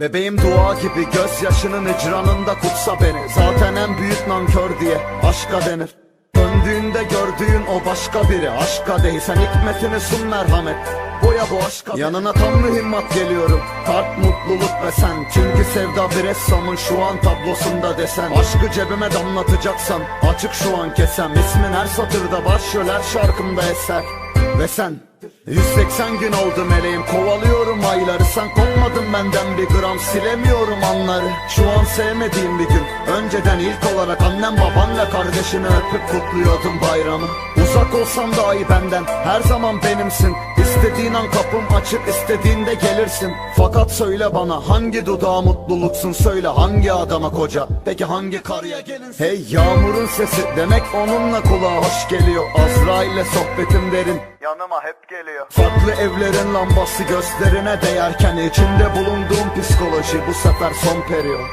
Bebeğim dua gibi gözyaşının icranında kutsa beni. Zaten en büyük nankör diye aşka denir. Döndüğünde gördüğün o başka biri. Aşka değil sen hikmetini sun merhamet. Boya bu aşka Yanına tam mühimmat geliyorum. Kalp mutluluk ve sen. Çünkü sevda bir ressamın şu an tablosunda desen. Aşkı cebime damlatacaksan Açık şu an kesem İsmin her satırda başrol her şarkımda eser. Ve sen 180 gün oldu meleğim kovalıyorum ayları. Sen kopmadın benden bir gram silemiyorum anları. Şu an sevmediğim bir gün. Önceden ilk olarak annem babanla kardeşini öpüp kutluyordum bayramı. Uzak olsam dahi benden her zaman benimsin İstediğin an kapım açık istediğinde gelirsin. Fakat söyle bana hangi dudağa mutluluksun? Söyle hangi adama koca? Peki hangi karıya gelinsin? Hey yağmurun sesi demek onunla kulağa hoş geliyor. Azra ile sohbetim derin. Yanıma hep geliyor. Farklı evlerin lambası gözlerine değerken içinde bulunduğum psikoloji bu sefer son periyor